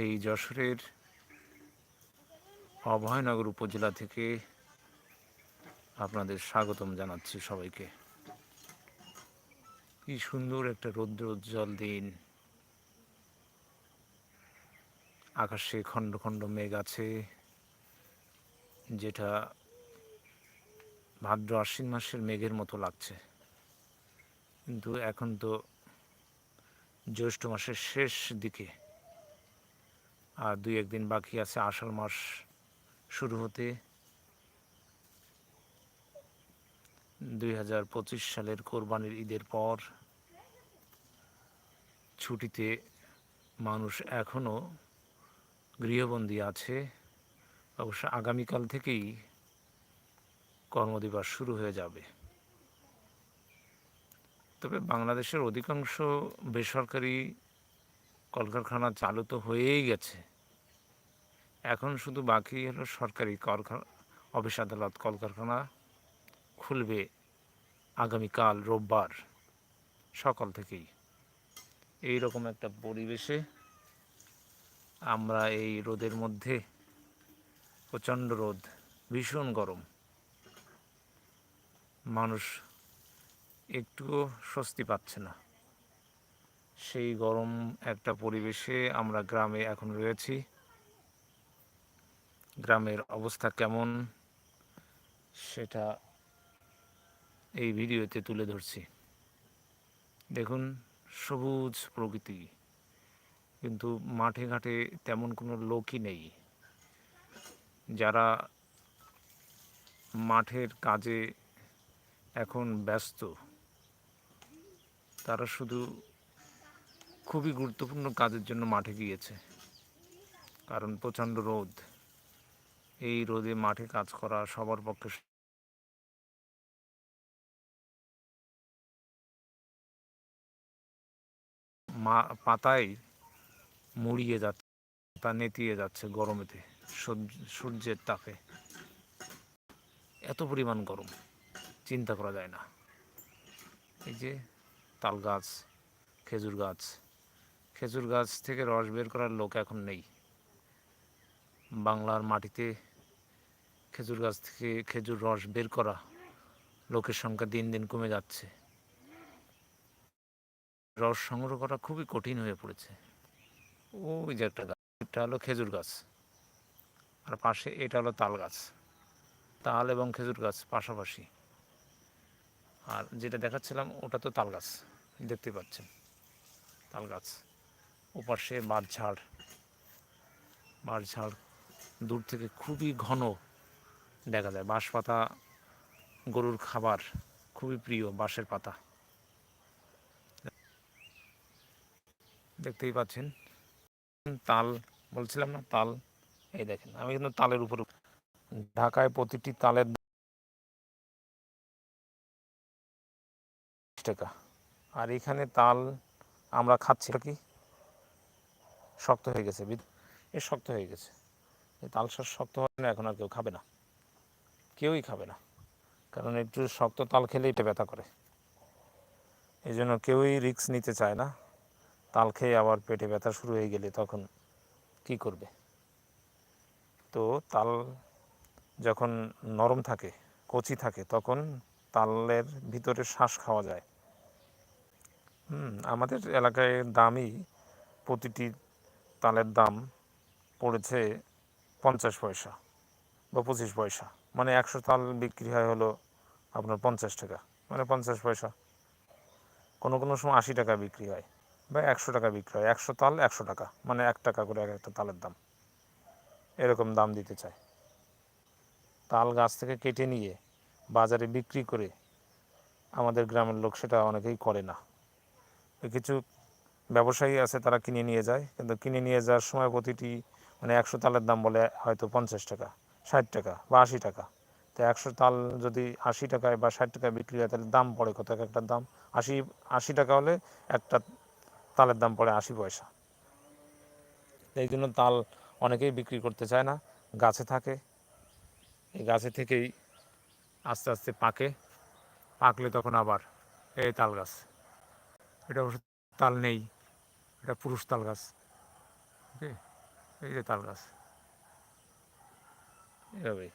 এই যশোরের অভয়নগর উপজেলা থেকে আপনাদের স্বাগতম জানাচ্ছি সবাইকে। কি সুন্দর একটা রৌদ্র উজ্জ্বল দিন। আকাশে খণ্ড খণ্ড মেঘ আছে, যেটা ভাদ্র আশ্বিন মাসের মেঘের মতো লাগছে। কিন্তু এখন তো জ্যৈষ্ঠ মাসের শেষ দিকে আর দুই একদিন বাকি আছে আষাঢ় মাস শুরু হতে। দুই হাজার পঁচিশ সালের কোরবানির ঈদের পর ছুটিতে মানুষ এখনও গৃহবন্দী আছে। অবশ্য আগামীকাল থেকেই কর্মদিবস শুরু হয়ে যাবে। তবে বাংলাদেশের অধিকাংশ বেসরকারি কলকারখানা চালু তো হয়েই গেছে। এখন শুধু বাকি হলো সরকারি কলকারখানা অফিস আদালত, কলকারখানা খুলবে আগামীকাল, রোববার, সকাল থেকেই। এই রকম একটা পরিবেশে আমরা এই রোদের মধ্যে প্রচণ্ড রোদ, ভীষণ গরম। মানুষ একটুও স্বস্তি পাচ্ছে না। সেই গরম একটা পরিবেশে আমরা গ্রামে এখন রয়েছি। গ্রামের অবস্থা কেমন, সেটা এই ভিডিওতে তুলে ধরছি। দেখুন, সবুজ প্রকৃতি, কিন্তু মাঠে ঘাটে তেমন কোনো লোকই নেই। যারা মাঠের কাজে এখন ব্যস্ত, তারা শুধু খুবই গুরুত্বপূর্ণ কাজের জন্য মাঠে গিয়েছে। কারণ প্রচণ্ড রোদ। এই রোদে মাঠে কাজ করা সবার পক্ষে মা, পাতায় মুড়িয়ে যাচ্ছে তা নেতিয়ে যাচ্ছে গরমেতে সূর্য- সূর্যের তাপে। এত পরিমাণ গরম, চিন্তা করা যায় না। এই যে তাল গাছ, খেজুর গাছ খেজুর গাছ থেকে রস বের করার লোক এখন নেই। বাংলার মাটিতে খেজুর গাছ থেকে খেজুর রস বের করা লোকের সংখ্যা দিন দিন কমে যাচ্ছে। রস সংগ্রহ করা খুবই কঠিন হয়ে পড়েছে। ওই যে একটা গাছ, এটা হলো খেজুর গাছ। আর পাশে এটা হলো তাল গাছ। তাল এবং খেজুর গাছ পাশাপাশি। আর যেটা দেখাচ্ছিলাম, ওটা তো তাল গাছ। দেখতে পাচ্ছেন? তাল গাছ। ওপাশে বাঁশঝাড় বাঁশঝাড় দূর থেকে খুবই ঘন দেখা যায়। বাঁশ পাতা গরুর খাবার খুবই প্রিয় বাঁশের পাতা। দেখতেই পাচ্ছেন, তাল, বলছিলাম না, তাল। এই দেখেন, আমি কিন্তু তালের উপর ঢাকায় প্রতিটি তালের টাকা। আর এখানে তাল আমরা খাচ্ছি কি? শক্ত হয়ে গেছে এ শক্ত হয়ে গেছে। তাল শাঁস শক্ত হয় না, এখন আর কেউ খাবে না। কেউই খাবে না। কারণ একটু শক্ত তাল খেলে এটা ব্যথা করে। এই জন্য কেউই রিস্ক নিতে চায় না। তাল খেয়ে আবার পেটে ব্যথা শুরু হয়ে গেলে তখন কি করবে? তো তাল যখন নরম থাকে, কচি থাকে, তখন তালের ভিতরে শ্বাস খাওয়া যায়। হুম, আমাদের এলাকায় দামই প্রতিটি তালের দাম পড়েছে পঞ্চাশ পয়সা বা পঁচিশ পয়সা। মানে একশো তাল বিক্রি হয় হলো আপনার পঞ্চাশ টাকা। মানে পঞ্চাশ পয়সা। কোনো কোনো সময় আশি টাকা বিক্রি হয় বা একশো টাকা বিক্রি হয়। একশো তাল একশো টাকা। মানে এক টাকা করে এক একটা তালের দাম। এরকম দাম দিতে চায়। তাল গাছ থেকে কেটে নিয়ে বাজারে বিক্রি করে আমাদের গ্রামের লোক সেটা অনেকেই করে না। কিছু ব্যবসায়ী আছে, তারা কিনে নিয়ে যায়। কিন্তু কিনে নিয়ে যাওয়ার সময় প্রতিটি মানে একশো তালের দাম বলে হয়তো পঞ্চাশ টাকা, ষাট টাকা বা আশি টাকা। তো একশো তাল যদি আশি টাকায় বা ষাট টাকায় বিক্রি হয়, তাহলে দাম পড়ে কত? একটা দাম আশি আশি টাকা হলে একটা তালের দাম পড়ে আশি পয়সা। এই জন্য তাল অনেকেই বিক্রি করতে চায় না, গাছে থাকে। এই গাছে থেকেই আস্তে আস্তে পাকে, পাকলে তখন আবার এই তাল গাছ। এটা অবশ্য তাল নেই। এটা পুরুষ তাল গাছ। ওকে? এই যে তাল গাছ। এভাবেই।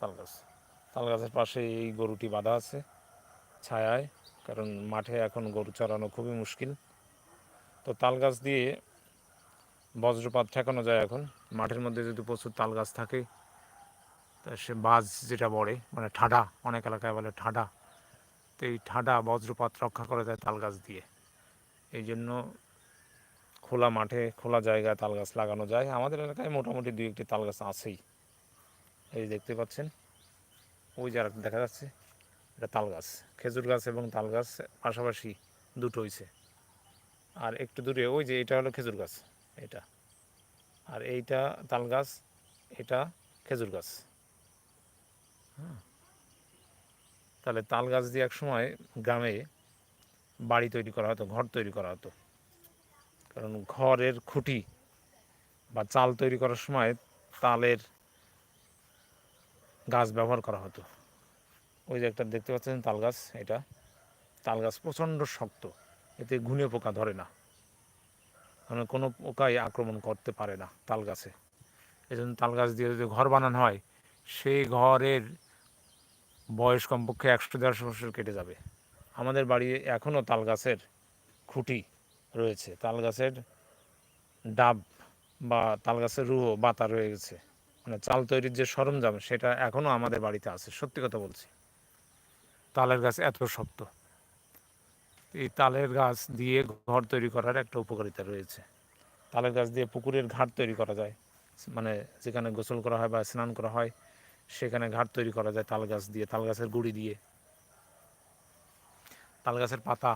তাল গাছ। তাল গাছের পাশে এই গরুটি বাঁধা আছে ছায়ায়, কারণ মাঠে এখন গরু চড়ানো খুবই মুশকিল। তো তাল গাছ দিয়ে বজ্রপাত ঠেকানো যায় এখন। মাঠের মধ্যে যদি প্রচুর তাল গাছ থাকে, তা সে বাজ যেটা বড়ে মানে ঠাডা, অনেক এলাকায় বলে ঠাডা, তো এই ঠাডা বজ্রপাত রক্ষা করা যায় তাল গাছ দিয়ে। এই জন্য খোলা মাঠে, খোলা জায়গায় তাল গাছ লাগানো যায়। আমাদের এলাকায় মোটামুটি দুই একটি তাল গাছ আছেই। এই দেখতে পাচ্ছেন, ওই যে আরেকটা দেখা যাচ্ছে, এটা তাল গাছ খেজুর গাছ এবং তাল গাছ পাশাপাশি দুটো হইছে। আর একটু দূরে, ওই যে এটা হলো খেজুর গাছ, এটা। আর এইটা তাল গাছ এটা খেজুর গাছ। হ্যাঁ। তাহলে তাল গাছ দিয়ে এক সময় গ্রামে বাড়ি তৈরি করা হতো, ঘর তৈরি করা হতো। কারণ ঘরের খুঁটি বা চাল তৈরি করার সময় তালের গাছ ব্যবহার করা হতো। ওই যে একটা দেখতে পাচ্ছেন তাল গাছ, এটা। তাল গাছ প্রচণ্ড শক্ত, এতে ঘুনে পোকা ধরে না। মানে কোনো পোকাই আক্রমণ করতে পারে না তাল গাছে। এই জন্য তাল গাছ দিয়ে যদি ঘর বানানো হয়, সেই ঘরের বয়স কমপক্ষে একশো দেড়শো বছর কেটে যাবে। আমাদের বাড়ি এখনও তাল গাছের খুঁটি রয়েছে। তাল গাছের ডাব বা তাল গাছের রুহো বাতা রয়ে গেছে। মানে চাল তৈরির যে সরঞ্জাম সেটা এখনও আমাদের বাড়িতে আছে, সত্যি কথা বলছি। তালের গাছ এত শক্ত। এই তালের গাছ দিয়ে ঘর তৈরি করার একটা উপকারিতা রয়েছে। তালের গাছ দিয়ে পুকুরের ঘাট তৈরি করা যায়। মানে যেখানে গোসল করা হয় বা স্নান করা হয়, সেখানে ঘাট তৈরি করা যায় তাল গাছ দিয়ে, তাল গাছের গুঁড়ি দিয়ে। তাল গাছের পাতা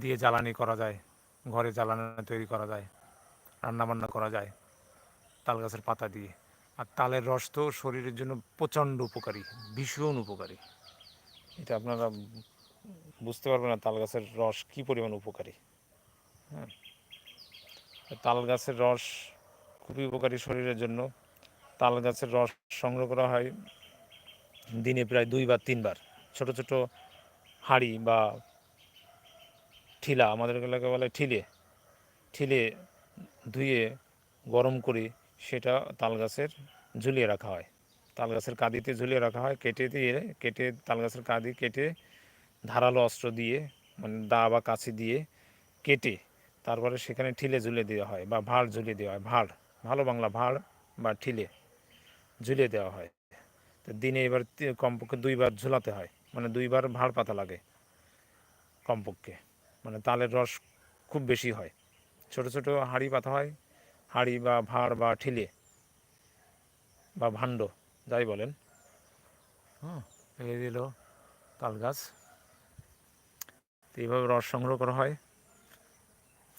দিয়ে জ্বালানি করা যায়, ঘরে জ্বালানি তৈরি করা যায়, রান্নাবান্না করা যায় তাল গাছের পাতা দিয়ে। আর তালের রস তো শরীরের জন্য প্রচণ্ড উপকারী, ভীষণ উপকারী। এটা আপনারা বুঝতে পারবেন না তাল গাছের রস কী পরিমাণ উপকারী। হ্যাঁ। তাল গাছের রস খুবই উপকারী শরীরের জন্য। তাল গাছের রস সংগ্রহ করা হয় দিনে প্রায় দুইবার তিনবার। ছোট ছোট হাঁড়ি বা ঠিলা, আমাদের এলাকায় বলে ঠিলে। ঠিলে ধুয়ে গরম করে সেটা তাল গাছের ঝুলিয়ে রাখা হয়। তাল গাছের কাঁদিতে ঝুলিয়ে রাখা হয়, কেটে দিয়ে, কেটে তাল গাছের কাঁদি কেটে ধারালো অস্ত্র দিয়ে মানে দা বা কাছি দিয়ে কেটে তারপরে সেখানে ঠিলে ঝুলিয়ে দেওয়া হয় বা ভাড় ঝুলিয়ে দেওয়া হয়, ভাড়, ভালো বাংলা ভাড় বা ঠিলে ঝুলিয়ে দেওয়া হয়। তো দিনে এবার কমপক্ষে দুইবার ঝুলাতে হয়। মানে দুইবার ভাঁড় পাতা লাগে কমপক্ষে। মানে তালের রস খুব বেশি হয়। ছোট ছোট হাঁড়ি পাতা হয়, হাঁড়ি বা ভাঁড় বা ঠিলে বা ভাণ্ড, যাই বলেন। হ্যাঁ এই দিল তাল গাছ। এইভাবে রস সংগ্রহ করা হয়।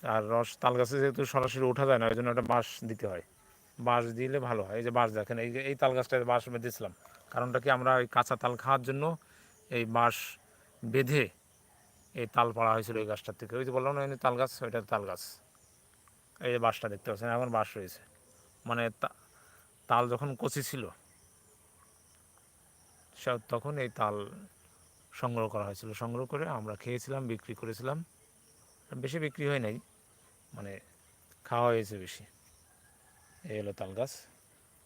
আর রস, তাল গাছে যেহেতু সরাসরি ওঠা যায় না, ওই জন্য একটা বাঁশ দিতে হয়। বাঁশ দিলে ভালো হয়। এই যে বাঁশ দেখেন, এই এই তাল গাছটায় বাঁশ বেঁধেছিলাম। কারণটা কি আমরা ওই কাঁচা তাল খাওয়ার জন্য এই বাঁশ বেঁধে এই তাল পাড়া হয়েছিল এই গাছটার থেকে। ওই যে বললাম না তাল গাছ, ওইটা তাল গাছ। এই বাঁশটা দেখতে পাচ্ছেন, এখন বাঁশ রয়েছে। মানে তাল যখন কচি ছিল তখন এই তাল সংগ্রহ করা হয়েছিল। সংগ্রহ করে আমরা খেয়েছিলাম, বিক্রি করেছিলাম। বেশি বিক্রি হয় নাই মানে খাওয়া হয়েছে বেশি। এই হলো তাল গাছ।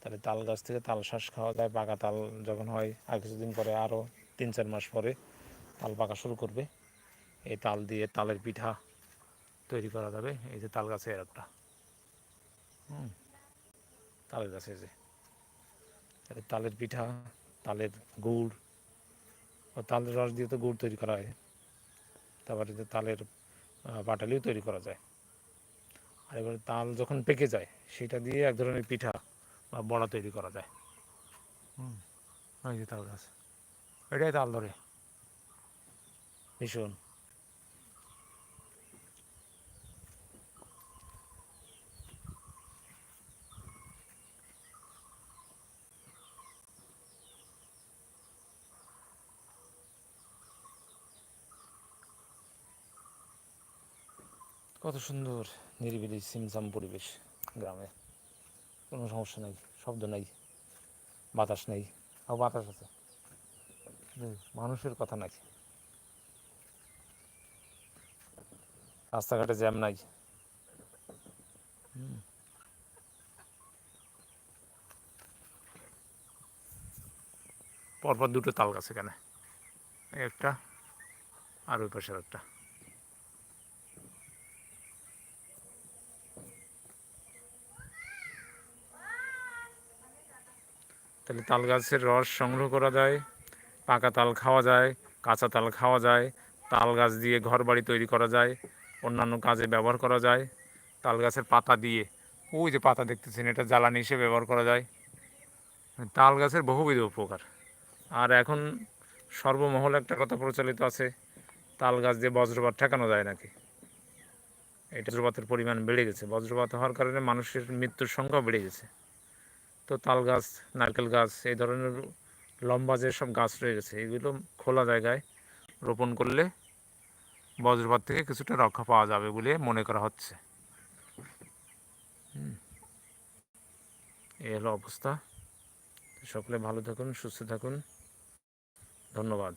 তাহলে তাল গাছ থেকে তাল শ্বাস খাওয়া যায়, পাকা তাল যখন হয়, আর কিছুদিন পরে আরও তিন চার মাস পরে তাল পাকা শুরু করবে। এই তাল দিয়ে তালের পিঠা তৈরি করা যাবে। এই যে তাল গাছে একটা হুম তালের গাছে যে। তালের পিঠা তালের গুড় তালের রস দিয়ে তো গুড় তৈরি করা হয়। তারপরে যে তালের আহ, পাটালিও তৈরি করা যায়। আর এবারে তাল যখন পেকে যায় সেটা দিয়ে এক ধরনের পিঠা বা বড়া তৈরি করা যায়। হুম তাল গাছ। এটাই তাল ধরে। ভীষণ কত সুন্দর, নিরিবিলি সিমসাম পরিবেশ গ্রামে। কোনো সমস্যা নেই, শব্দ নেই, বাতাস নেই আর বাতাস আছে। মানুষের কথা নাই রাস্তাঘাটে জ্যাম নাই পরপর দুটো তাল গাছ এখানে। একটা আর ওই পাশের একটা। তাহলে তাল গাছের রস সংগ্রহ করা যায়। পাকা তাল খাওয়া যায়, কাঁচা তাল খাওয়া যায়, তাল গাছ দিয়ে ঘর বাড়ি তৈরি করা যায়, অন্যান্য কাজে ব্যবহার করা যায়। তাল গাছের পাতা দিয়ে, ওই যে পাতা দেখতেছেন, এটা জ্বালানি হিসেবে ব্যবহার করা যায়। তাল গাছের বহুবিধ উপকার। আর এখন সর্বমহল একটা কথা প্রচলিত আছে, তাল গাছ দিয়ে বজ্রপাত ঠেকানো যায় নাকি? এটা বজ্রপাতের পরিমাণ বেড়ে গেছে। বজ্রপাত হওয়ার কারণে মানুষের মৃত্যুর সংখ্যাও বেড়ে গেছে। তো তাল গাছ, নারকেল গাছ, এই ধরনের লম্বা যেসব গাছ রয়ে গেছে, এগুলো খোলা জায়গায় রোপণ করলে বজ্রপাত থেকে কিছুটা রক্ষা পাওয়া যাবে বলে মনে করা হচ্ছে। এই হলো অবস্থা। সকলে ভালো থাকুন, সুস্থ থাকুন। ধন্যবাদ।